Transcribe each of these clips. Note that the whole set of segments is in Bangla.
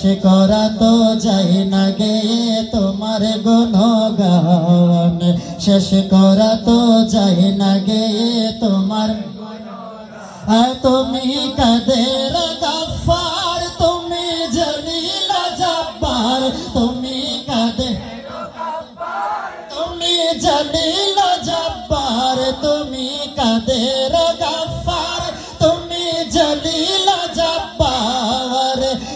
শেষ করা তো যায় না গে, তোমার গুণগান। শেষ করা তো যায় না গে, তোমার তুমি কাদের গাফার, তুমি জলিলা জব্বার। তুমি কাদের তুমি জলিলা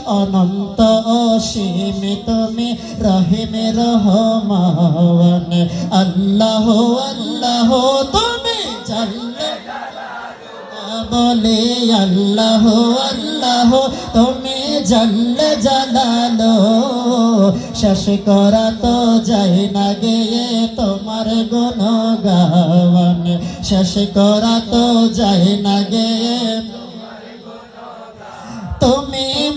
অনন্ত অসীম তুমি রহিমে রহমান। আল্লাহ আল্লাহ, তুমি বলে আল্লাহ আল্লাহ, তুমি জল জালালো। শেষ করা তো যাই না গে তোমার গুণ গাওয়ান শেষ করা তো যাই না গে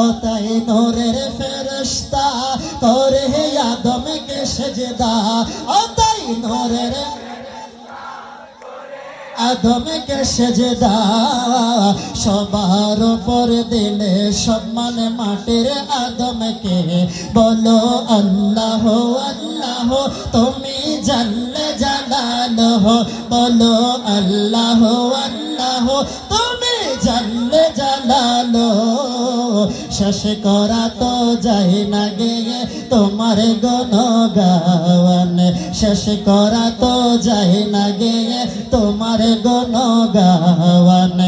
ও তাই নোরের ফেরস্তা করে আদমকে সেজদা। ও তাই নোরের আদমকে সেজদা। সবার উপর দিলে সম্মান মাটির আদমকে। বলো আল্লাহ আল্লাহ, তুমি জানলে জানালো বলো আল্লাহ আল্লাহ, তুমি জানলে জানালো শেষ করা তো যায় না গে, তোমার গণ গাওয়ান শেষ করা তো যায় না গে, তোমার গণ গাওয়ান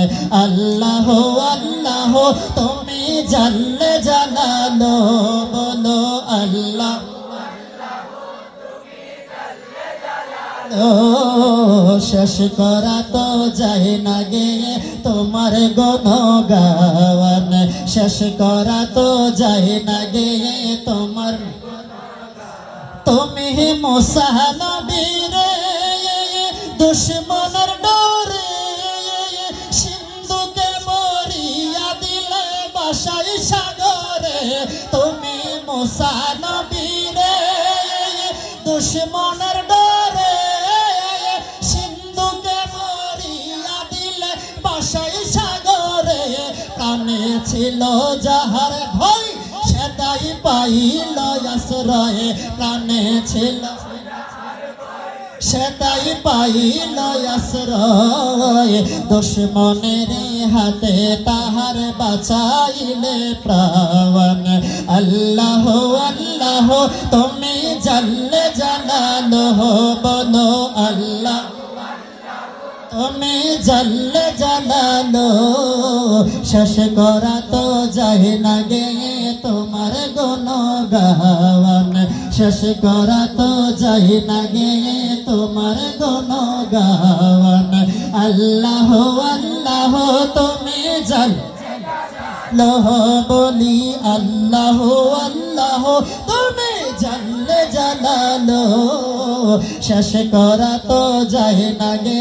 আল্লাহ আল্লাহ, তুমি জানালো শেষ করা তো যায় না গে। তোমার গণ গাওয়ান শেষ করা তো যায় না গে। তোমার তুমি মোসানবীরে দুশ্মনের ডরে সিন্ধুকে মরিয়া দিলে বাসাই সাগরে। তুমি মোসানবীরে দুশ্মনের ছিল যাহার ভয়, সেটাই পাইল আশ্রয়ে, প্রাণে ছিল। সেটাই পাইল আশ্রয়, দুশ্মনের হাতে তাহার বাঁচাইলে প্রাণ। আল্লাহ আল্লাহ, তুমি জানলে জানালো বলো আল্লাহ। তুমি জানলে জানালো শেষ করা তো যায় না গে তোমার গণ গাওয়ান শেষ করা তো যায় না গে তোমার গণ গাওয়ান আল্লাহ আল্লাহ, তুমি জান লহ বলি। আল্লাহ আল্লাহ, তুমি জানলে জানালো শেষ করা তো যায় না গে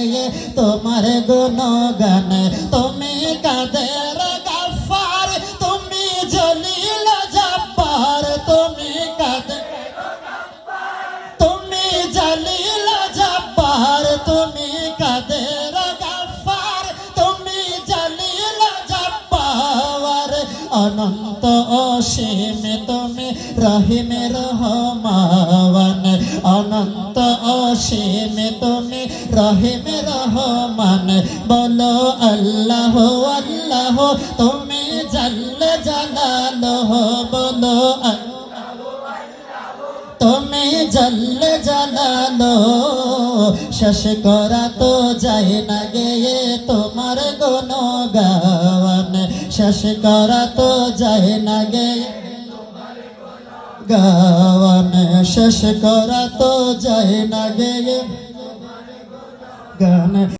তোমার গুণ গান তুমি কাদের গাফার তুমি জলিল জব্বার তুমি তুমি জলিল জব্বার তুমি কাদের গাফার তুমি জলিল অনন্ত অসীম তুমি রহিমে রহমান, অনন্ত অসীম তুমি, রহিমে রহমান। বলো আল্লাহ আল্লাহ, তুমি জানলে জানালো বলো তুমি জল জানালো শেষ করা তো যায় না গে তোমার গুণ গাওয়ান শেষ করা তো যায় না গে গাওয়ান শেষ করা তো যায় না গে। গান